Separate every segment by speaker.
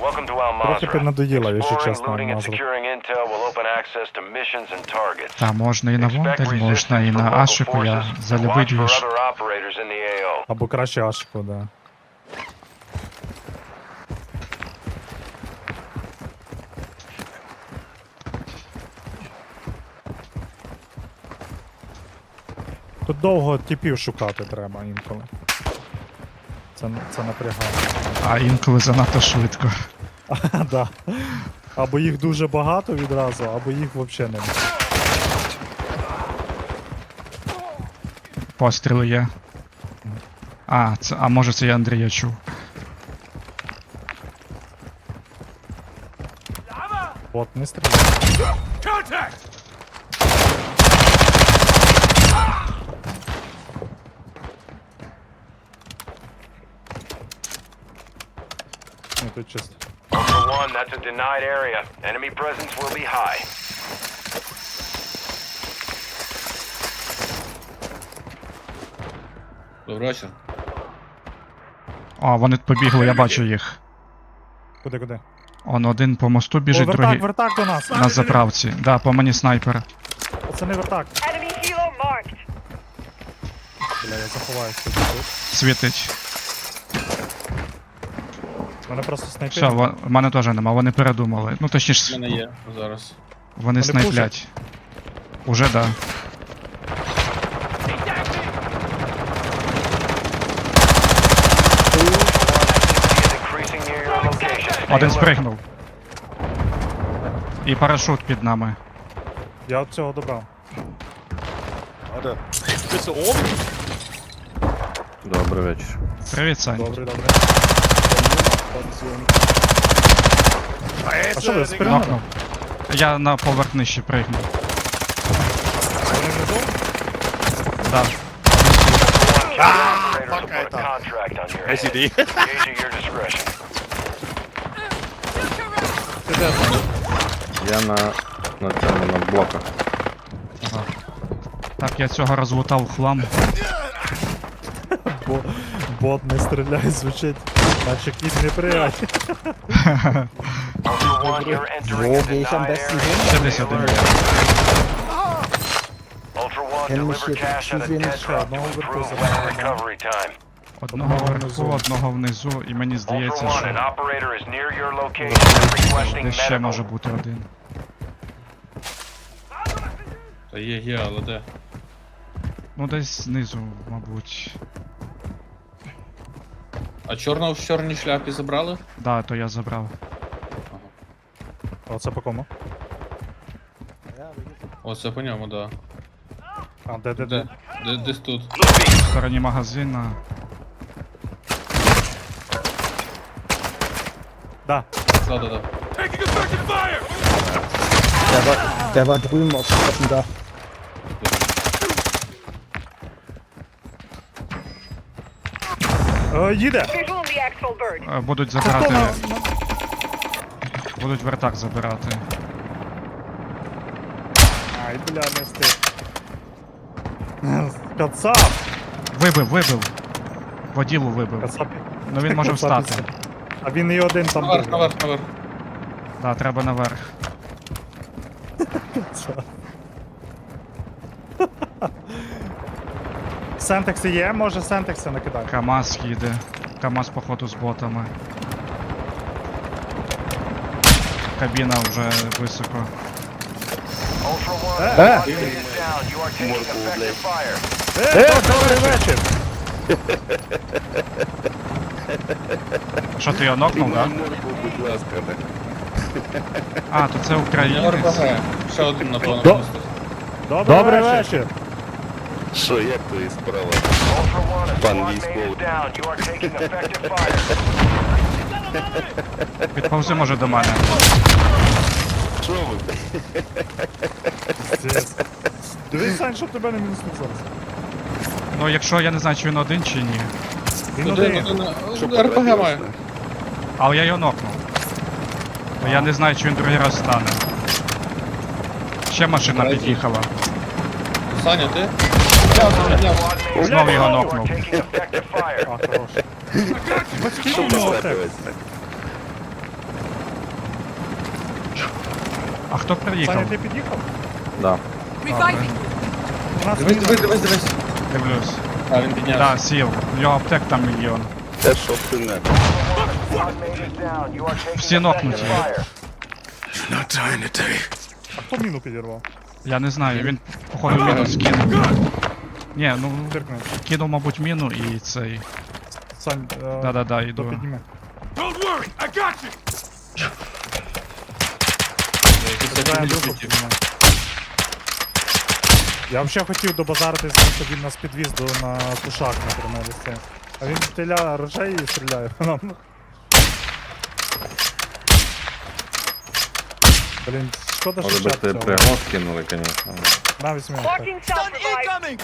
Speaker 1: Welcome to Al
Speaker 2: Трохи піднадоїло, якщо
Speaker 1: Exploring,
Speaker 2: чесно,
Speaker 1: looting, and
Speaker 2: Алмазу.
Speaker 1: securing intel will open access to missions and targets.
Speaker 3: Та можна і на Вондель, можна і
Speaker 1: resistance
Speaker 3: на Ашику, я
Speaker 1: forces, and
Speaker 3: залюбий
Speaker 1: watch for
Speaker 3: двіж.
Speaker 1: other operators in the AO.
Speaker 2: Або краще Ашику, да. Тут довго типів шукати треба інколи. Це, це напрягає.
Speaker 3: А інколи занадто швидко.
Speaker 2: да. Або їх дуже багато відразу, або їх взагалі немає.
Speaker 3: Постріли є. А, це, а може це я Андрія чув.
Speaker 2: От, не стріляй. Тут чисто.
Speaker 1: Ultra One, that's a denied area. Enemy presence will be high.
Speaker 4: Добрий вечір.
Speaker 3: О, вони побігли, я бачу їх.
Speaker 2: Куди, куди?
Speaker 3: Он один по мосту
Speaker 2: О,
Speaker 3: біжить,
Speaker 2: вертак,
Speaker 3: другий
Speaker 2: вертак до нас!
Speaker 3: на заправці. Да, по мені снайпер.
Speaker 2: Це не вертак.
Speaker 5: Enemy helo marked.
Speaker 2: Бля, я заховаюсь тут. тут.
Speaker 3: Світить.
Speaker 2: Мене просто
Speaker 3: Все,
Speaker 2: снайпер.
Speaker 3: во- в мене теж нема, вони передумали. Ну
Speaker 4: У
Speaker 3: точніше,
Speaker 4: мене є зараз.
Speaker 3: вони
Speaker 2: Вони
Speaker 3: снайплять. Уже да.
Speaker 1: Increasing near your location.
Speaker 3: Один спригнув. І парашут під нами.
Speaker 2: Я от цього добрав.
Speaker 6: Добрий вечір.
Speaker 3: Привіт, Сань.
Speaker 2: Добре, добре. А що ви спригнули?
Speaker 3: Нокнув. Я на поверх нижче пригнув.
Speaker 2: Вони внизу?
Speaker 3: Да.
Speaker 1: Discretion.
Speaker 2: Ти де?
Speaker 6: Я на, на цьому на блоках.
Speaker 3: Так, я цього розлутав хлам.
Speaker 2: Бо, бот не стріляй, звучить. Наче кіт не
Speaker 3: десь один. є.
Speaker 2: Він ще- він ще одного
Speaker 1: time.
Speaker 3: Одного вверху,
Speaker 2: внизу.
Speaker 3: одного внизу, і мені здається, що десь ще може бути один.
Speaker 4: Та є, є, але де?
Speaker 3: Ну десь знизу, мабуть.
Speaker 4: А чорного в чорній шляпі забрали?
Speaker 3: Да, то я забрав.
Speaker 2: Оце по кому?
Speaker 4: Оце по ньому, да.
Speaker 2: А, де, де,
Speaker 4: Де?
Speaker 2: де?
Speaker 4: Де десь тут.
Speaker 3: В стороні магазина.
Speaker 2: Да.
Speaker 4: Да, да, да.
Speaker 7: Der war, der war drüben auf, auf dem Dach.
Speaker 2: Е, їде!
Speaker 5: Visual on the actual bird.
Speaker 3: Е, Будуть забирати. Будуть вертак забирати.
Speaker 2: Ай, бля, не встиг. Кацап!
Speaker 3: Вибив, вибив. Воділу вибив.
Speaker 2: Кацап.
Speaker 3: Ну він може
Speaker 2: Кацап
Speaker 3: встати.
Speaker 2: А він і один там
Speaker 4: Наверх,
Speaker 2: був.
Speaker 4: наверх, наверх.
Speaker 3: Да, треба наверх.
Speaker 2: Сентекси є? Може сентекси накидати?
Speaker 3: КАМАЗ їде. КАМАЗ походу з ботами. Кабіна вже високо.
Speaker 2: Е,
Speaker 1: effective fire.
Speaker 2: Е, добрий вечір!
Speaker 3: Що ти його нокнув, да?
Speaker 6: будь ласка, не.
Speaker 3: А, то це українець.
Speaker 4: Ще один, напевно,
Speaker 2: До-
Speaker 4: просто.
Speaker 2: Добрий,
Speaker 6: Добрий
Speaker 2: вечір!
Speaker 6: Що, як твої справи?
Speaker 1: Ultra
Speaker 6: Пан військовий.
Speaker 3: Підповзи може до мене.
Speaker 6: Що ви?
Speaker 2: Дивись, Сань, щоб тебе не мінуснув зараз.
Speaker 3: Ну якщо я не знаю, чи він один чи ні.
Speaker 2: Він
Speaker 4: Один,
Speaker 2: один.
Speaker 4: один. РПГ має.
Speaker 3: Але я його нокнув. То я не знаю, чи він другий раз стане. Ще машина під'їхала.
Speaker 4: Саня, ти?
Speaker 3: Знову його нокнув.
Speaker 2: А.
Speaker 6: Що
Speaker 3: хто приїхав?
Speaker 2: Саня, ти під'їхав?
Speaker 6: Да.
Speaker 4: Дивись, дивись, дивись, дивись.
Speaker 3: дивлюсь.
Speaker 4: А, він піднявся.
Speaker 3: Да, сів. У нього аптек там мільйон. Всі нокнуті.
Speaker 2: А хто міну підірвав?
Speaker 3: Я не знаю, він походу міну скинув. Ні, ну
Speaker 2: Диркнув.
Speaker 3: кинув, мабуть, міну і цей.
Speaker 2: Сань, е,
Speaker 3: Да-да-да, йду.
Speaker 2: Дай
Speaker 4: автомобіль
Speaker 2: Андрюху
Speaker 4: під'їхав.
Speaker 2: підніми. Я взагалі хотів добазаритись, тому що він нас підвіз до на кушак, наприклад, ось це. А він теля рожей і стріляє по нам. Блін, шкода, що
Speaker 6: Може би
Speaker 2: чат
Speaker 6: ти
Speaker 2: цього.
Speaker 6: прямо скинули, звісно.
Speaker 2: На візьми. так.
Speaker 5: Marking self-revive.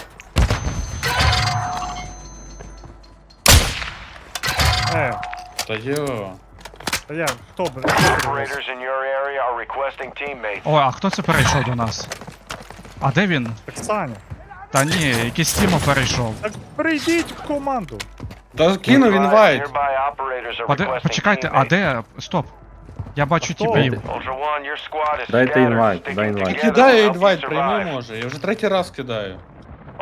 Speaker 2: Е,
Speaker 4: Та йо.
Speaker 2: та я, хто, б-
Speaker 1: Operators in your area are requesting teammates.
Speaker 3: Ой, а хто це перейшов до нас? А де він?
Speaker 2: Так Саня.
Speaker 3: Та ні, якийсь Тімо перейшов.
Speaker 2: Так прийдіть в команду.
Speaker 4: Та кинув інвайт.
Speaker 1: Nearby operators are
Speaker 3: Поде-
Speaker 1: requesting
Speaker 3: Почекайте, а
Speaker 1: teammates.
Speaker 3: де? Стоп. Я бачу
Speaker 2: хто?
Speaker 3: тіпів.
Speaker 1: Ultra One, your squad is
Speaker 6: Дайте
Speaker 1: scattered.
Speaker 6: інвайт,
Speaker 1: Sticking
Speaker 6: дай інвайт.
Speaker 1: together
Speaker 4: Кидаю
Speaker 1: help you
Speaker 4: інвайт,
Speaker 1: survive.
Speaker 4: прийми може. Я вже третій раз кидаю.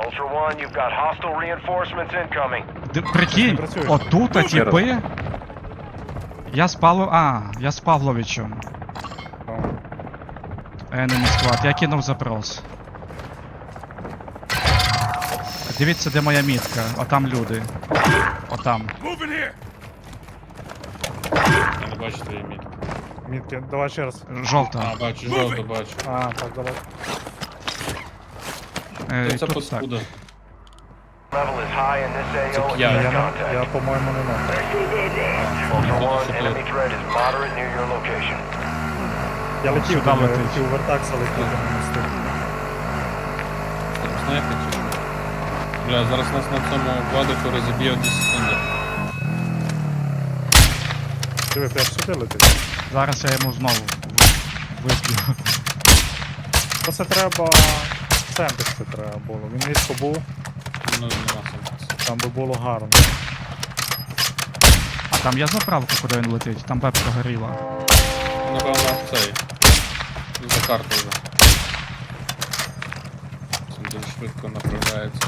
Speaker 1: Ultra One, you've got hostile reinforcements incoming.
Speaker 3: Д- Прикинь, отут
Speaker 6: раз.
Speaker 3: тіпи. Я з Павло. А, я з Павловичем. Enemy squad. Я кинув запрос. Дивіться, де моя мітка. Отам люди. Отам.
Speaker 4: Я не бачу твої мітки.
Speaker 2: Мітки, давай ще раз.
Speaker 3: Жовта.
Speaker 4: А, бачу, жовто бачу.
Speaker 2: А, так, давай.
Speaker 3: Е, і
Speaker 4: Це
Speaker 3: тут так.
Speaker 4: паскуда.
Speaker 1: Level is high in this AO.
Speaker 4: Це
Speaker 1: and
Speaker 4: я.
Speaker 2: Я,
Speaker 1: contact.
Speaker 2: я по-моєму, не мог.
Speaker 1: Ultra One,
Speaker 4: Сюди.
Speaker 1: enemy threat is moderate near your location.
Speaker 2: Я летів,
Speaker 3: Сюди
Speaker 2: я
Speaker 3: летить.
Speaker 2: летів вертакса летів.
Speaker 4: Там снайпер чи що? Бля, зараз нас на цьому квадрику розіб'є 2 секунди.
Speaker 2: Диви, прям сюди летить.
Speaker 3: Зараз я йому знову виб'ю.
Speaker 2: То це треба... Центр це треба було. Він низько був,
Speaker 4: Ну, нема сенсу.
Speaker 2: там би було гарно.
Speaker 3: А там є заправка, куди він летить, там бебка горіла.
Speaker 4: Напевно, цей. За карту вже. Це дуже швидко направляється.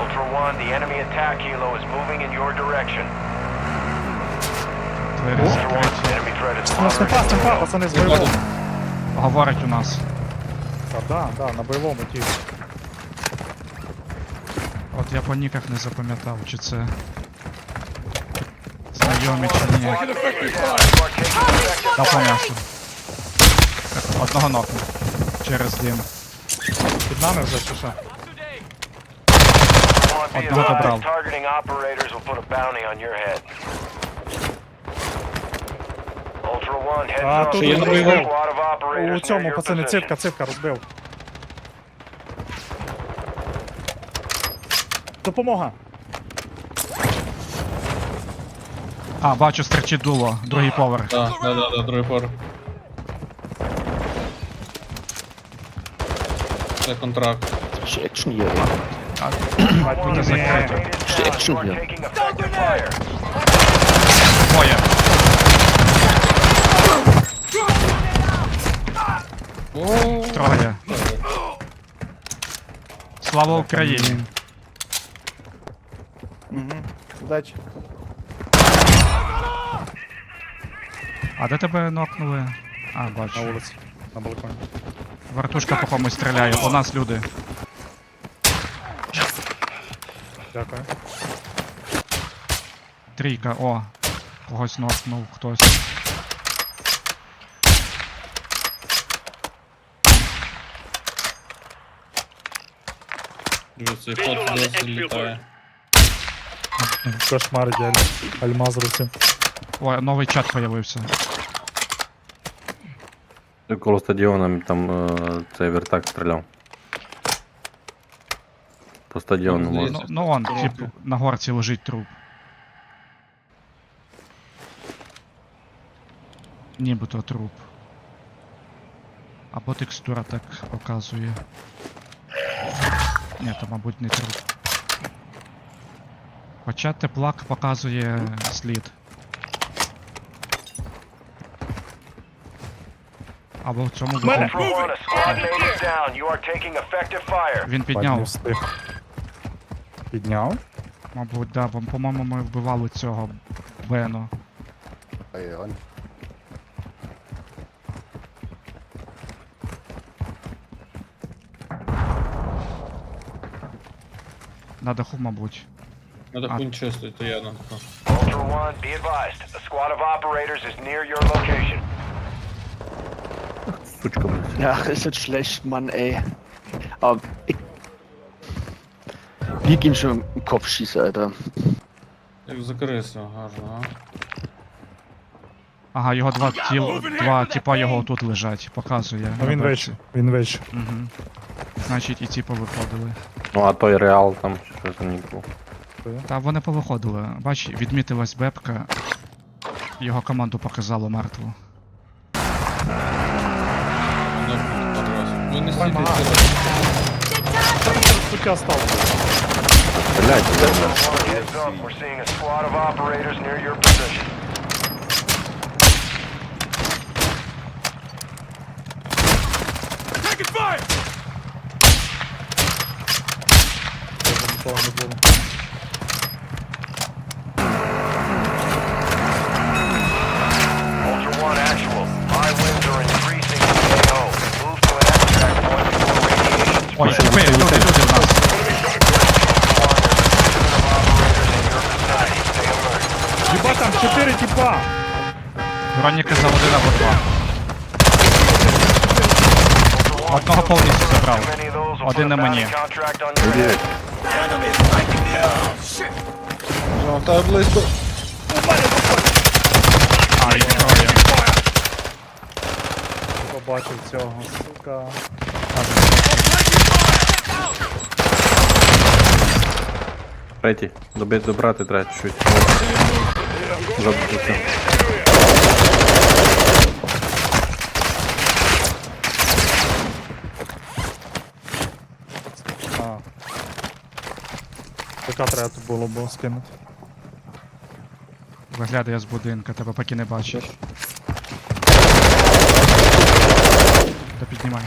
Speaker 1: Ultra One, the enemy attack helo is moving in your direction.
Speaker 3: Двері
Speaker 1: Ultra
Speaker 3: закриті.
Speaker 1: One, enemy threat is
Speaker 2: Ну,
Speaker 1: moderate
Speaker 2: снайпа,
Speaker 1: near your
Speaker 2: снайпа,
Speaker 1: location.
Speaker 2: пацани, з бойового.
Speaker 3: Говорить у нас.
Speaker 2: Так, да, да, на бойовому ті.
Speaker 3: От я по ніках не запам'ятав, чи це знайомі чи ні.
Speaker 1: You are taking effective
Speaker 3: Дав по
Speaker 1: fire.
Speaker 3: м'ясу. Одного нокну. Через дим.
Speaker 2: Під нами вже чи що?
Speaker 1: One, be
Speaker 3: Одного добрав.
Speaker 2: А, тут
Speaker 1: a
Speaker 4: розбив.
Speaker 2: У цьому, пацани, цитка, цитка розбив. Допомога.
Speaker 3: А, бачу, стрічить дуло, другий поверх.
Speaker 4: Так, да, да, да, другий пор. Це контракт.
Speaker 3: Буде закрито.
Speaker 2: не...
Speaker 1: Grenade is down. You are taking effective fire.
Speaker 3: Двоє. Троє. Слава Україні.
Speaker 7: Удачі.
Speaker 3: А де тебе нокнули? А,
Speaker 2: На вулиці, на балконі.
Speaker 3: Вартушка по комусь стріляє. У нас люди.
Speaker 2: Дякую.
Speaker 3: Трійка, о. Когось нокнув, хтось.
Speaker 4: Літає.
Speaker 2: Кошмар дядь. Альмаз руці.
Speaker 3: О, новий чат появився.
Speaker 6: Коло стадіона там е, цей вертак стріляв. По стадіону
Speaker 4: Ну,
Speaker 6: може.
Speaker 3: Ну, ну он, тип, на горці лежить труп. Нібито труп. Або текстура так показує. Ні, то мабуть не труп. Хоча теплак показує слід. Або в цьому
Speaker 2: Мене!
Speaker 1: випадку.
Speaker 3: Він
Speaker 2: Ладно,
Speaker 3: підняв.
Speaker 2: Підняв.
Speaker 3: Мабуть, да, бо, по-моєму, ми вбивали цього Бену. Ай. На даху, мабуть.
Speaker 4: На даху не чистий, то я на даху.
Speaker 1: Ultra One, be advised. A squad of operators is near your location.
Speaker 6: Сучка, блядь.
Speaker 7: Ja, ist jetzt schlecht, Mann, ey. Aber ich. Wir gehen schon im Kopf schießen, Alter.
Speaker 4: Як закрився, гарно, а?
Speaker 3: Ага, його два тіл, два тіпа його тут лежать, показує.
Speaker 2: Ну він
Speaker 3: на
Speaker 2: він вийшов.
Speaker 3: Угу. Значить, і ці повиходили.
Speaker 6: Ну а той реал там що за нік був.
Speaker 3: Та вони повиходили. Бач, відмітилась бепка. Його команду показало мертву.
Speaker 4: Не подразу. Не
Speaker 2: Давай, Суття став.
Speaker 6: Блять.
Speaker 1: We're seeing a squad of operators near your position. point before radiation
Speaker 3: Ой,
Speaker 1: spreads.
Speaker 3: люди, люди, люди в нас.
Speaker 2: Єба там 4 тіпа!
Speaker 3: Вероніка за один або два. Одного повністю забрав. Один на мені.
Speaker 2: Побачив цього, сука.
Speaker 6: Третій. Добити добрати треба чуть. Забути.
Speaker 2: Така треба тут було б скинути.
Speaker 3: Виглядає з будинка, тебе поки не бачить. Та піднімай.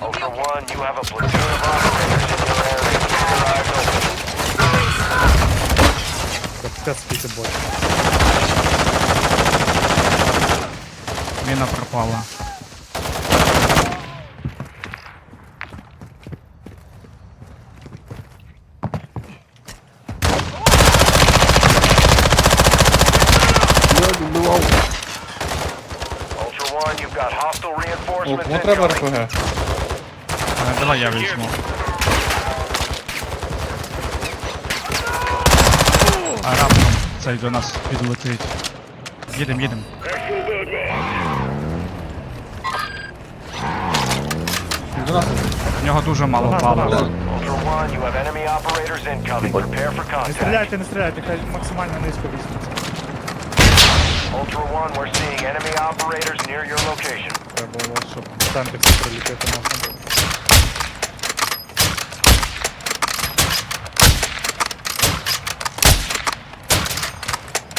Speaker 1: Ultra One, you
Speaker 3: Міна пропала.
Speaker 1: Ultra One, you've got hostile
Speaker 4: О,
Speaker 1: reinforcements
Speaker 4: кому треба
Speaker 1: incoming.
Speaker 4: РПГ?
Speaker 3: Е, Давай я візьму. А раптом цей до нас підлетить. Їдем, їдем.
Speaker 4: До нас.
Speaker 3: В нього дуже мало палива.
Speaker 2: Не стріляйте, не стріляйте, хай максимально низько вісніться.
Speaker 1: Ultra One, we're seeing enemy operators near your location.
Speaker 2: Треба було, щоб центр всі прилетіти можна.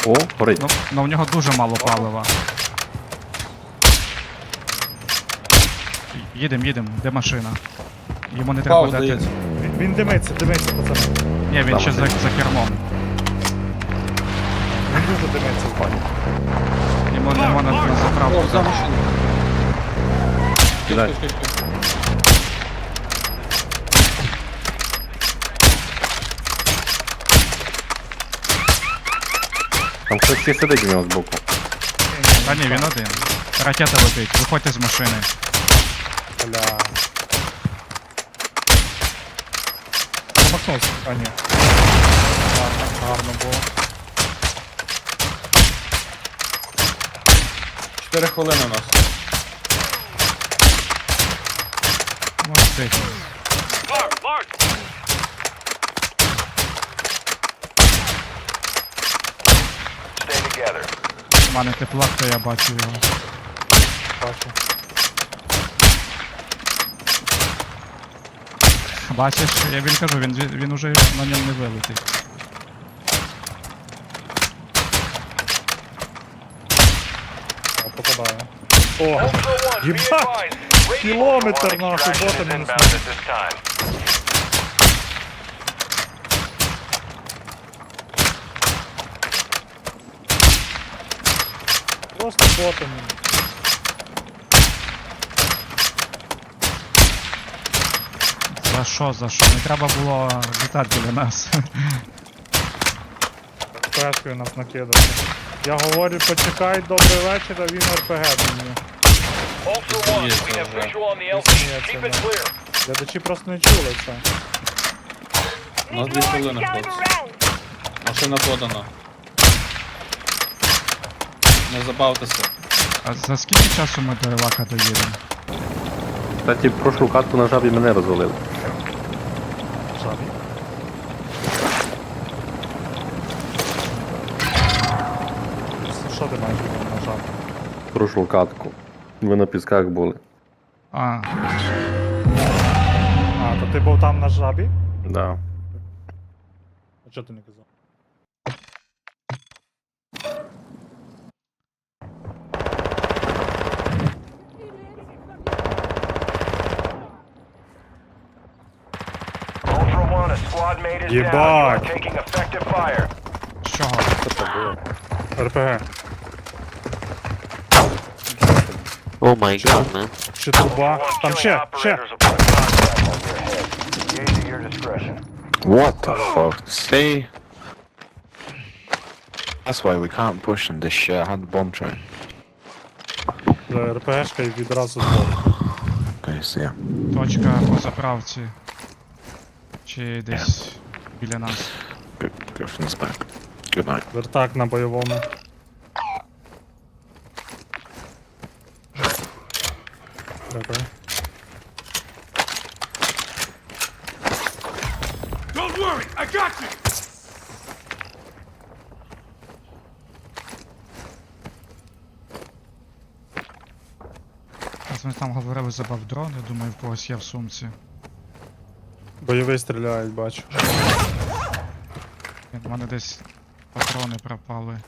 Speaker 6: О, горить.
Speaker 3: Ну, ну в нього дуже мало палива. Їдем, їдем, де машина? Йому не треба
Speaker 4: Пау,
Speaker 3: дати.
Speaker 2: Він, він димиться, димиться, пацани.
Speaker 3: Ні, він ще за, за кермом.
Speaker 2: Він дуже димиться в пані.
Speaker 3: Йому не можна на
Speaker 4: О,
Speaker 3: заправку.
Speaker 4: за машину.
Speaker 6: Кидай. Там хтось ще сидить у нього збоку.
Speaker 3: Та ні, він один. Ракета летить, виходьте з машини.
Speaker 2: Бля. Промахнувся, а ні. Гарно, гарно було.
Speaker 4: Чотири хвилини у нас.
Speaker 3: Молодець. У мене теплак, то я бачу його.
Speaker 2: Бачу.
Speaker 3: Бачиш, я він кажу, він, він уже на ньому не вилетить.
Speaker 2: О, попадаю. Ебать! Километр, нахуй,
Speaker 1: extraction
Speaker 2: бота
Speaker 1: is
Speaker 2: минус
Speaker 1: inbound at this time.
Speaker 2: просто ботами.
Speaker 3: За що, за що? Не треба було літати біля нас.
Speaker 2: Пешкою нас накидати. Я говорю, почекай, добрий вечір, а він РПГ мені.
Speaker 1: Ultra One, we have visual on the LZ. Keep it clear.
Speaker 2: Глядачі просто не чули це.
Speaker 4: У нас дві хвилини, хлопці. Машина подана. Не забавтеся.
Speaker 3: А за скільки часу ми до Ілака доїдемо?
Speaker 6: Кстати, прошлу катку на жабі мене розвалили.
Speaker 2: Жабі. Що ти маєш на жабі?
Speaker 6: Прошу катку. Ви на пісках були.
Speaker 3: А,
Speaker 2: А, то ти був там на жабі?
Speaker 6: Да.
Speaker 2: А чого ти не казав?
Speaker 1: squad mate is down. You are
Speaker 2: Ебать.
Speaker 1: taking effective fire.
Speaker 3: з чого?
Speaker 2: РПГ.
Speaker 8: Oh my god, man.
Speaker 2: Чи труба?
Speaker 1: One,
Speaker 2: Там
Speaker 1: killing
Speaker 2: ще, ще.
Speaker 1: operators will put a contract on your head. Engage at your discretion.
Speaker 9: What the fuck? See? That's why we can't push in this shit. I had the bomb train.
Speaker 2: Е, РПГшка і відразу двох.
Speaker 9: Okay, see ya.
Speaker 3: Точка по заправці. Чи десь біля нас.
Speaker 9: Good night.
Speaker 2: Вертак на бойовому. Дякую.
Speaker 3: Ось ми там говорили за бавдрон, я думаю, в когось є в сумці.
Speaker 2: Бойовий стріляють, бачу.
Speaker 3: У мене десь патрони пропали.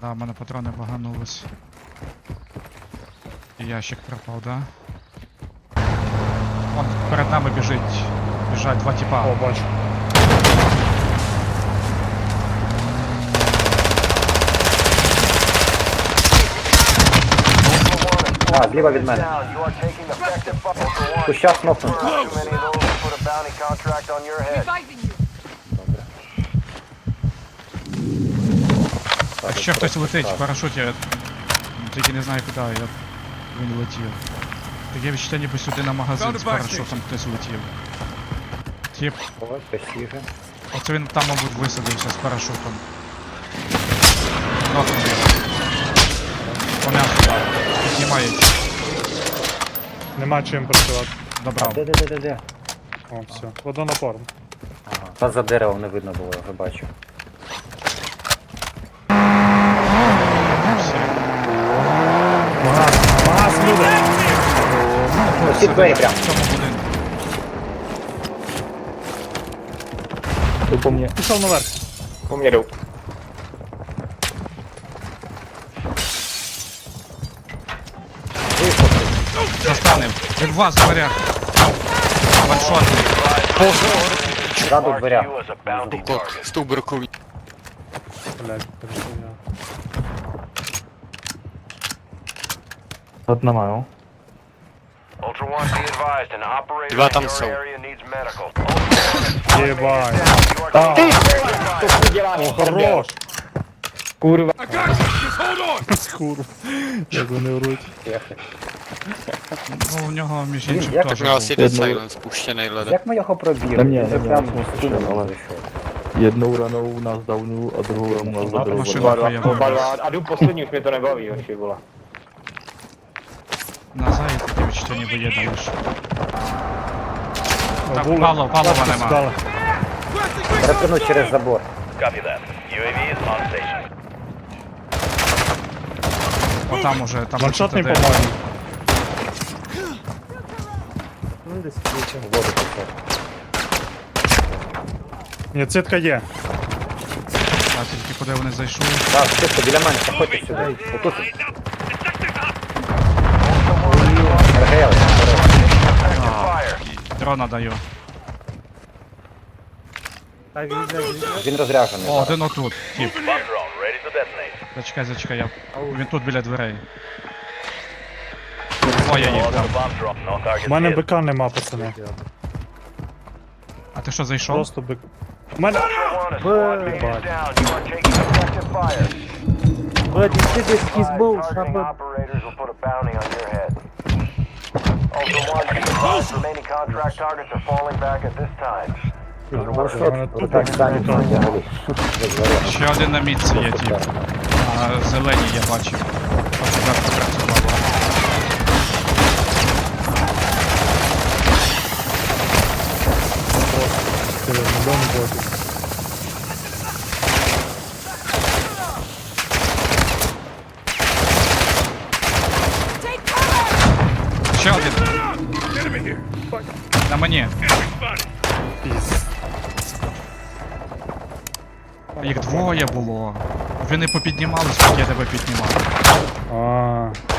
Speaker 3: Да, в мене патрони баганулись. І ящик пропав, да? Вон перед нами біжить. Біжать два тіпа.
Speaker 2: О, бачу.
Speaker 1: А, зліва від мене. You are taking effective fire. Ultra One,
Speaker 10: Кущах кнопнув.
Speaker 1: too many of those will put a bounty contract on your head.
Speaker 3: Так ще хтось летить в парашуті. я Тільки не знаю куди, я... він летів. Таке відчуття ніби сюди на магазин з парашутом хтось летів. Тіп, оце він там, мабуть, висадився з парашутом. Нокнув. По м'ясу.
Speaker 2: Нема чим працювати.
Speaker 3: Добрав.
Speaker 10: Де, де, де, де, де?
Speaker 2: О, все. Водонапорно.
Speaker 10: Ага. Та за деревом не видно було, я вже бачу.
Speaker 3: Всі.
Speaker 2: Магаз, магаз, люди!
Speaker 10: Ось ці двері прям.
Speaker 3: В цьому будинку.
Speaker 2: Пішов наверх.
Speaker 10: Поміряв.
Speaker 3: Застанив. Він в вас в дверях. Ваншотний.
Speaker 10: Ззаду в
Speaker 1: Mark
Speaker 10: дверях.
Speaker 1: you as a bounty target.
Speaker 2: Блять, перейшов я.
Speaker 1: Ultra One, be advised, an operator
Speaker 8: Два
Speaker 1: in
Speaker 8: там
Speaker 1: your
Speaker 8: сел.
Speaker 1: area needs medical. Ultra One, a squad mate is
Speaker 2: Ебать.
Speaker 1: down. You are taking effective fire.
Speaker 2: О, хорош!
Speaker 10: Курва.
Speaker 2: Курва. Як вони вруть.
Speaker 3: Ну, у нього, між
Speaker 10: Блін,
Speaker 3: іншим,
Speaker 10: як
Speaker 3: теж
Speaker 8: У нього
Speaker 3: був.
Speaker 8: сидить сайленс спущений леде.
Speaker 10: Як ми його пробігли? Він же прям в спину зайшов.
Speaker 11: Jednou ranou u nás downu a druhou ranou nás
Speaker 3: А,
Speaker 11: zabrali.
Speaker 3: Машина появилась.
Speaker 10: А люк последній mě to nebaví, ještě byla.
Speaker 3: На далі. Так,
Speaker 2: Були.
Speaker 3: Павло, Павлова нема.
Speaker 2: сідали.
Speaker 10: Перепрыгнув через забор.
Speaker 1: Copy that. UAV is on station.
Speaker 3: О, там уже, там
Speaker 2: Ваншотний,
Speaker 3: бачите,
Speaker 2: по-моєму.
Speaker 10: Ну, десь в воду пішов.
Speaker 2: Ні, цитка є.
Speaker 3: А тільки куди вони зайшли.
Speaker 10: Так, чисто біля мене, заходьте сюди. Отут. РГЛ,
Speaker 1: Fire.
Speaker 3: Дрона даю.
Speaker 10: він розряджений.
Speaker 3: О, один отут. Тіп.
Speaker 1: Bomb drone ready to detonate.
Speaker 3: Зачекай, зачекай, я. Він тут біля дверей. О, я їх
Speaker 1: bomb drone. No target
Speaker 2: У мене
Speaker 1: hit.
Speaker 2: БК нема, пацани.
Speaker 3: А ти що зайшов?
Speaker 2: Просто бик. У мене.
Speaker 1: One, a squad mate is down. You are taking effective fire.
Speaker 10: Бладі, ти десь
Speaker 1: Five targeting operators will put a bounty on your head. Ultra One, remaining contract targets are falling back at this time.
Speaker 10: Так, самі взагалі.
Speaker 3: Ще один на мітці є тіп. А, зелені я бачив. Зверху працювало.
Speaker 2: Мільйон ботів.
Speaker 3: Ще один. На мені. Їх було. Ви не попіднімались, поки я тебе піднімав.
Speaker 2: А,